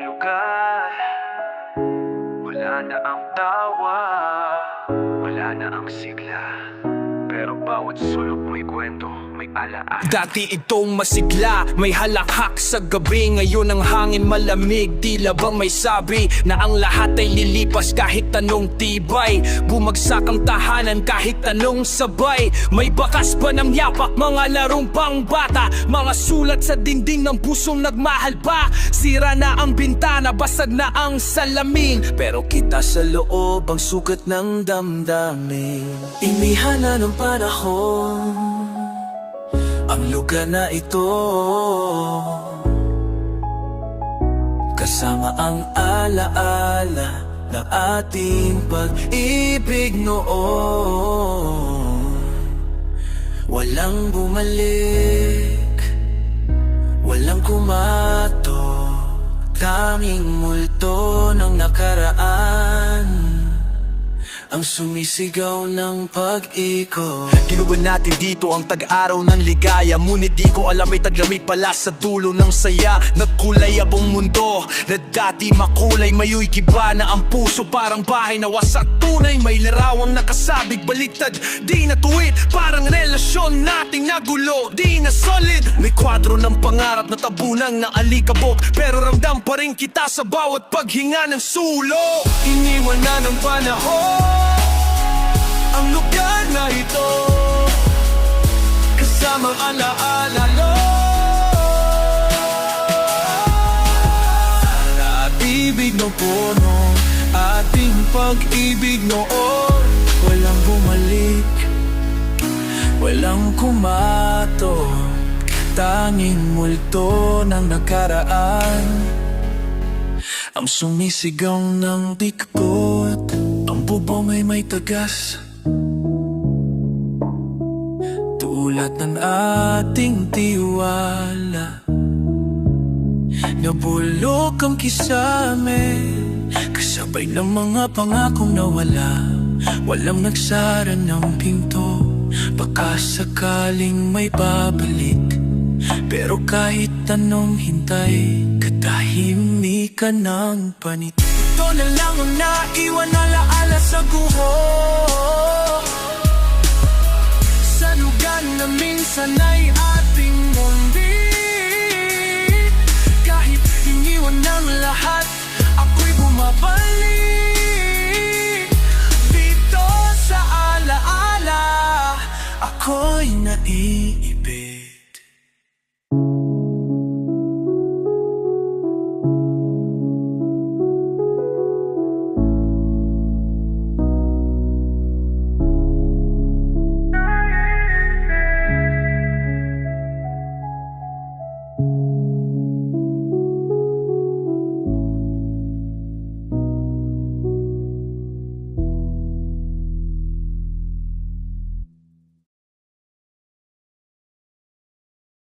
lugar. Wala na ang tawa Wala na ang sigla bawat sulok may kwento May alaala. Dati itong masigla, may halakhak sa gabi. Ngayon ang hangin malamig, tila bang may sabi Na ang lahat ay lilipas kahit tanong tibay. Bumagsak ang tahanan kahit tanong sabay. May bakas pa ng yapak, mga larong pang bata? Mga sulat sa dingding ng pusong nagmahal pa. Sira na ang bintana, basag na ang salamin. Pero kita sa loob ang sugat ng damdamin. Imihana ng panahon ang lugar na ito. Kasama ang alaala ng ating pag-ibig noon. Walang bumalik Walang kumato Tanging multo ng nakaraan ang sumisigaw ng pag-iko Ginuban natin dito ang tag-araw ng ligaya. Ngunit di ko alam may taglamig pala sa dulo ng saya. Nagkulay abong mundo. Na dati makulay Mayo'y giba na ang puso. Parang bahay na wasak tunay May larawang nakasabig. Baliktad Di na tuwid. Parang relasyon nating nagulo Di na solid. May kwadro ng pangarap na tabunang na alikabok. Pero ramdam pa rin kita sa bawat paghinga ng sulo Iniwan na ng panahon ang lugar na ito. Kasamang alaala lo. At ibig ng puno Ating pag-ibig noon. Walang bumalik Walang kumato. Tanging multo ng nakaraan. Ang sumisigaw ng dikpot Ang bubong ay may tagas Tulad ng ating tiwala. Nabulok ang kisame. Kasabay ng mga pangakong nawala. Walang nagsara ng pinto. Baka sakaling may babalik. Pero kahit anong hintay Katahimikan ng panit. Ito na lang ang naiwan na laala sa guho na minsan ay ating mundi. Kahit iniwan ng lahat Ako'y bumabalik. Dito sa alaala Ako'y naiibig